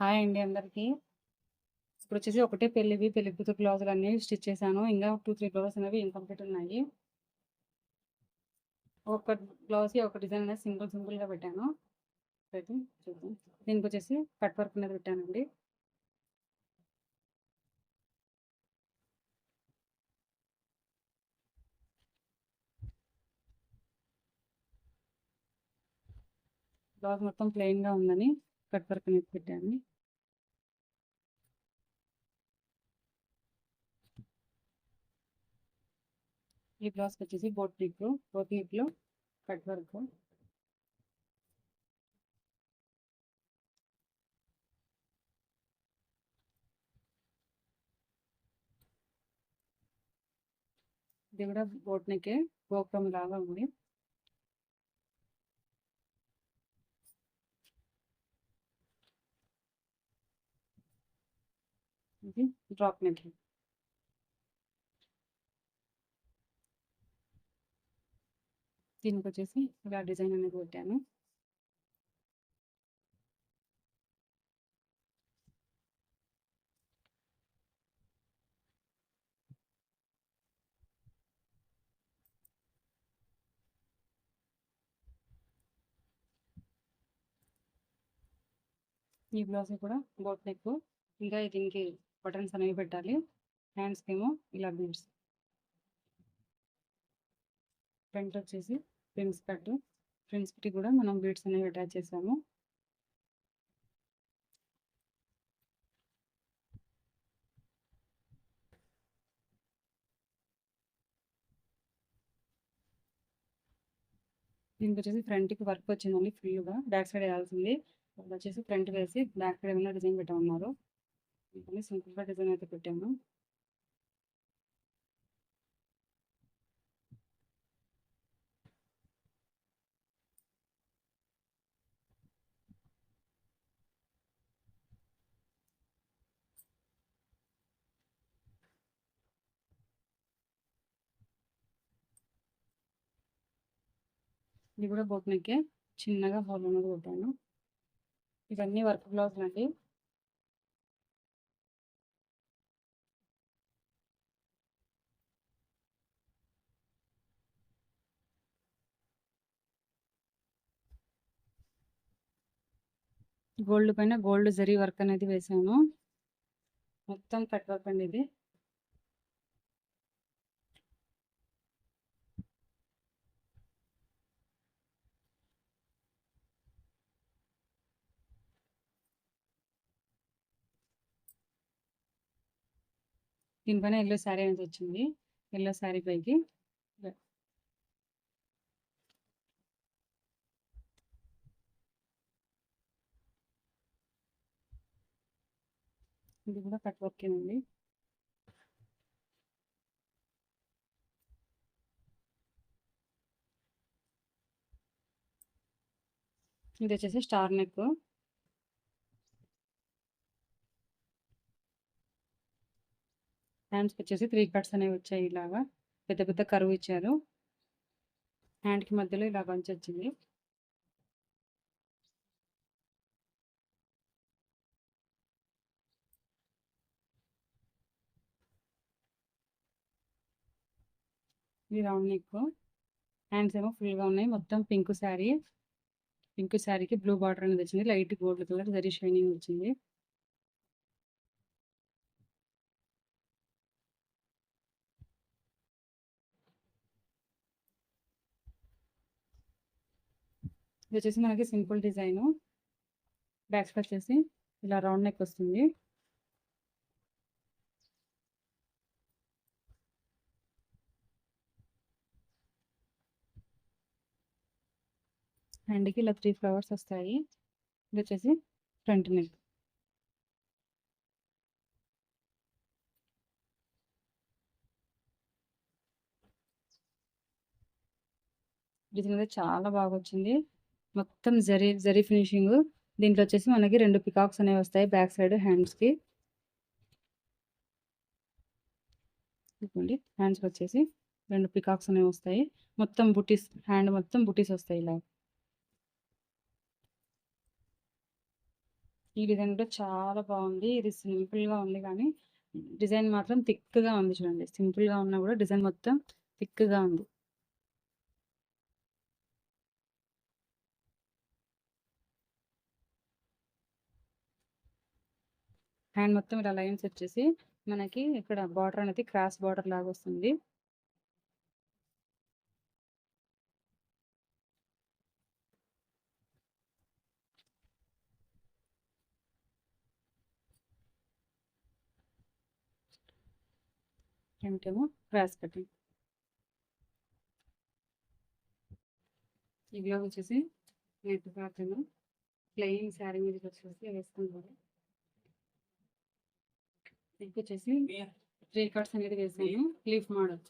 Hi అండి అందరికీ. ఇప్పుడొచ్చేసి ఒకటే పెళ్ళివి, పెళ్ళి కూతురు బ్లౌజులన్నీ స్టిచ్ చేశాను. ఇంకా టూ త్రీ బ్లౌజ్ అనేవి ఇన్‌కంప్లీట్ ఉన్నాయి. ఒక బ్లౌజ్‌కి ఒక డిజైన్ అనేది సింపుల్ సింపుల్‌గా పెట్టాను. అయితే చూద్దాం. కట్ వర్క్ అనేది పెట్టానండి. బ్లౌజ్ మొత్తం ప్లెయిన్‌గా ఉందని కట్ వర్క్ అనేది పెట్టాను. ఈ బ్లౌజ్‌కొచ్చేసి బోట్ నెక్, బోట్ నెక్‌లో కట్ వర్క్. ఇది కూడా బోట్ నెక్కే. గోపురం లాగా ఉంది. ఇది డ్రాప్ నెక్. దీనికొచ్చేసి ఇలా డిజైన్ అనేది పెట్టాను. ఈ బ్లౌజ్‌కి కూడా బోట్ నెక్. ఇంకా దీనికి బటన్స్ అనేవి పెట్టాలి. హ్యాండ్స్‌కేమో ఇలా బీడ్స్. ఫ్రంట్ వచ్చేసి ప్రిన్స్ కట్. ప్రిన్స్‌కి కూడా మనం బీడ్స్ అనేవి అటాచ్ చేసాము. దీనికొచ్చేసి ఫ్రంట్‌కి వర్క్ వచ్చిందండి ఫుల్‌గా. బ్యాక్ సైడ్ వేయాల్సింది వచ్చేసి ఫ్రంట్ వేసి బ్యాక్ సైడ్ ఏమైనా డిజైన్ పెట్టమన్నారు. అందుకని సింపుల్‌గా డిజైన్ అయితే పెట్టాము. ఇది కూడా బోట్ చిన్నగా హోల్ అనేది కొట్టాను ఇవన్నీ వర్క్ బ్లౌజులండి. గోల్డ్ పైన గోల్డ్ జరీ వర్క్ అనేది వేసాను. మొత్తం కట్ వర్క్ అండి ఇది. దీనిపైన ఎల్లో శారీ అనేది వచ్చింది. ఎల్లో శారీ పైకి ఇది కూడా కట్ వర్కేనండి. ఇదొచ్చేసి స్టార్ నెక్. హ్యాండ్స్‌కొచ్చేసి 3 కట్స్ అనేవి వచ్చాయి ఇలాగా. పెద్ద పెద్ద కరువు ఇచ్చారు. హ్యాండ్‌కి మధ్యలో ఇలా బంచ్ వచ్చింది. ఇది రౌండ్ నెక్. హ్యాండ్స్ ఏమో ఫుల్‌గా ఉన్నాయి. మొత్తం పింక్ శారీ. పింక్ శారీకి బ్లూ బార్డర్ అనేది వచ్చింది. Light gold colour zari shining వచ్చింది. ఇది వచ్చేసి మనకి సింపుల్ డిజైను. బ్యాక్ వచ్చేసి ఇలా రౌండ్ నెక్ వస్తుంది. హ్యాండ్‌కి ఇలా త్రీ ఫ్లవర్స్ వస్తాయి. ఇదొచ్చేసి ఫ్రంట్ నెక్. డిజైన్ అనేది చాలా బాగా వచ్చింది మొత్తం జరీ జరీ ఫినిషింగ్ దీంట్లో వచ్చేసి మనకి రెండు పికాక్స్ అనేవి వస్తాయి బ్యాక్ సైడ్ హ్యాండ్స్‌కి. హ్యాండ్స్కి వచ్చేసి రెండు పికాక్స్ అనేవి వస్తాయి. మొత్తం బుటీస్ హ్యాండ్ మొత్తం బుటీస్ వస్తాయి ఇలా. ఈ డిజైన్ కూడా చాలా బాగుంది. ఇది సింపుల్గా ఉంది కానీ డిజైన్ మాత్రం థిక్గా ఉంది చూడండి. సింపుల్గా ఉన్నా కూడా డిజైన్ మొత్తం థిక్గా ఉంది. హ్యాండ్ మొత్తం ఇలా లైన్స్ వచ్చేసి మనకి ఇక్కడ బార్డర్ అనేది క్రాస్ బార్డర్ లాగా వస్తుంది. ఏమో క్రాస్ కటింగ్ ఈ బ్లౌజ్ వచ్చేసి నెట్ ప్యాటర్న్ ప్లెయిన్ శారీ మీద వచ్చేసి వేసుకుంటారు నెక్ వచ్చేసి త్రీ కట్స్ అనేది వేసాను లీఫ్ మోడల్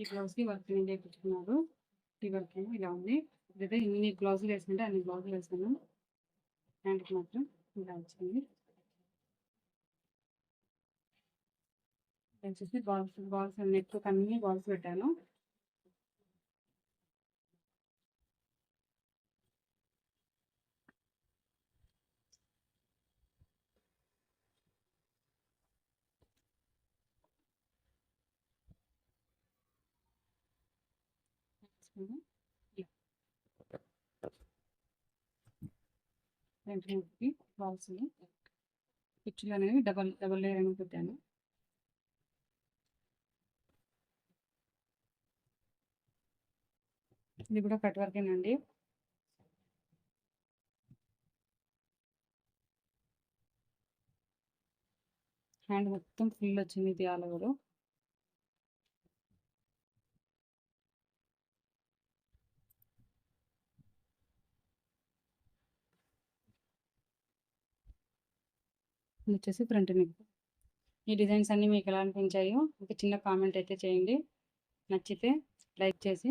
ఈ బ్లౌజ్కి వర్క్ అనేది వేయించుకున్నారు ఈ వర్క్ ఏమో ఇలా ఉంది. ఇదైతే ఎన్ని బ్లౌజులు వేసుకుంటే అన్ని బ్లౌజులు వేసాను. హ్యాండ్కి మాత్రం ఇలా వచ్చింది. వచ్చేసి బాల్స్ బాల్స్ నెక్ అన్ని బాల్స్ పెట్టాను. వెంటనే బాల్స్ పిచ్చులు అనేవి డబల్ డబల్ లేయర్ అని పెట్టాను. ఇది కూడా కట్ వర్కేనండి హ్యాండ్ మొత్తం ఫుల్ వచ్చింది ఇది ఆల్ ఓవర్. ఇది వచ్చేసి ఫ్రంట్ నెక్ ఈ డిజైన్స్ అన్నీ మీకు ఎలా అనిపించాయో ఒక చిన్న కామెంట్ అయితే చేయండి. నచ్చితే లైక్ చేసి